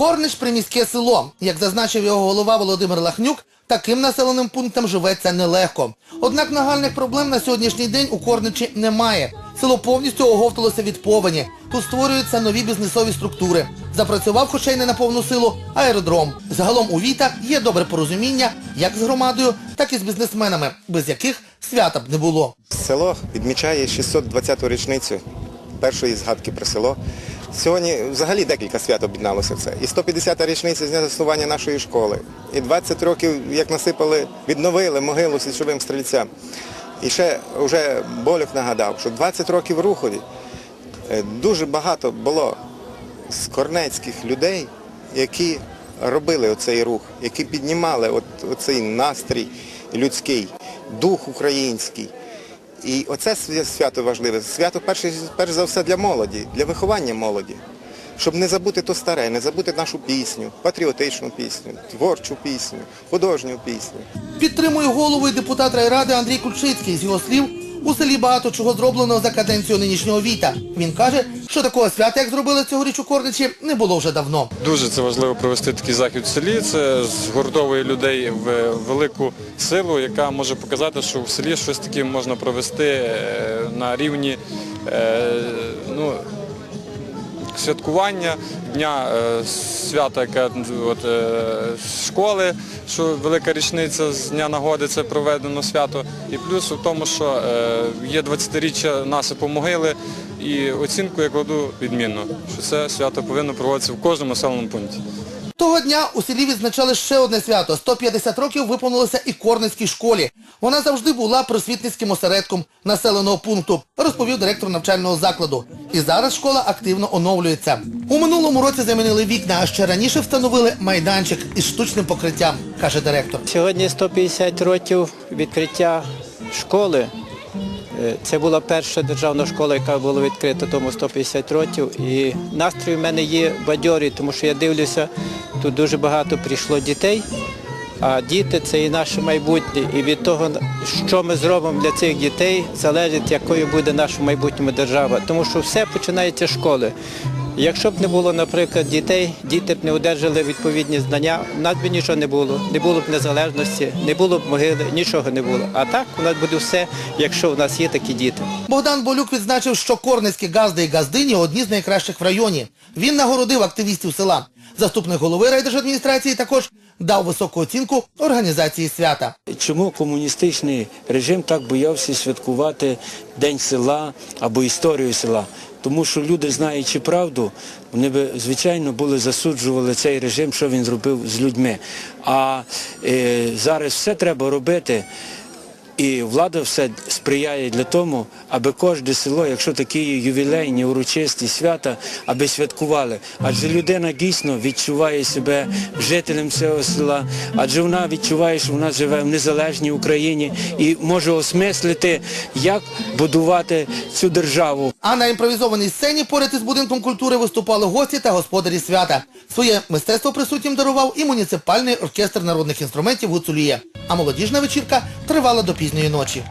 Корнич приміське село. Як зазначив його голова Володимир Лахнюк, таким населеним пунктам живеться нелегко. Однак нагальних проблем на сьогоднішній день у Корничі немає. Село повністю оговталося від повені. Тут створюються нові бізнесові структури. Запрацював, хоча й не на повну силу, аеродром. Загалом у Віта є добре порозуміння як з громадою, так і з бізнесменами, без яких свята б не було. Село відмічає 620-ту річницю першої згадки про село. Сьогодні взагалі декілька свят об'єдналося в це. І 150-та річниця з дня заснування нашої школи. І 20 років, як насипали, відновили могилу січовим стрільцям. І ще вже Болюк нагадав, що 20 років рухові е, дуже багато було з корнецьких людей, які робили оцей рух, які піднімали оцей настрій людський, дух український. І оце свято важливе. Свято перш, перш за все для молоді, для виховання молоді. Щоб не забути то старе, не забути нашу пісню, патріотичну пісню, творчу пісню, художню пісню. Підтримує голову і депутат райради Андрій Кульчицький. З його слів, у селі багато чого зроблено за каденцію нинішнього Віта. Він каже, що такого свята, як зробили цьогоріч у Корничі, не було вже давно. Дуже це важливо провести такий захід в селі. Це згуртовує людей в велику силу, яка може показати, що в селі щось таке можна провести е, на рівні е, ну, святкування дня е, свята, е, школи, що велика річниця з дня нагоди це проведено свято. І плюс у тому, що е, є 20-річчя насипу могили. І оцінку я кладу відмінно, що це свято повинно проводитися в кожному населеному пункті. Того дня у селі відзначали ще одне свято. 150 років виповнилося і Корницькій школі. Вона завжди була просвітницьким осередком населеного пункту, розповів директор навчального закладу. І зараз школа активно оновлюється. У минулому році замінили вікна, а ще раніше встановили майданчик із штучним покриттям, каже директор. Сьогодні 150 років відкриття школи. Е, Це була перша державна школа, яка була відкрита тому 150 років. І настрій в мене є бадьорий, тому що я дивлюся, тут дуже багато прийшло дітей. А діти це і наше майбутнє. І від того, що ми зробимо для цих дітей, залежить, якою буде наша майбутня держава. Тому що все починається з школи. Якщо б не було, наприклад, дітей, діти б не одержали відповідні знання, у нас би нічого не було, не було б незалежності, не було б могили, нічого не було. А так у нас буде все, якщо у нас є такі діти. Богдан Болюк відзначив, що корницькі газди і газдині одні з найкращих в районі. Він нагородив активістів села. Заступник голови райдержадміністрації також дав високу оцінку організації свята. Чому комуністичний режим так боявся святкувати День села або історію села? Тому що люди, знаючи правду, вони б, звичайно, були засуджували цей режим, що він зробив з людьми. А е, зараз все треба робити. І влада все сприяє для тому, аби кожне село, якщо такі ювілейні, урочисті свята, аби святкували. Адже людина дійсно відчуває себе жителем цього села, адже вона відчуває, що вона живе в незалежній Україні і може осмислити, як будувати цю державу. А на імпровізованій сцені поряд із будинком культури виступали гості та господарі свята. Своє мистецтво присутнім дарував і муніципальний оркестр народних інструментів Гуцулія. А молодіжна вечірка тривала до пізньої ночі.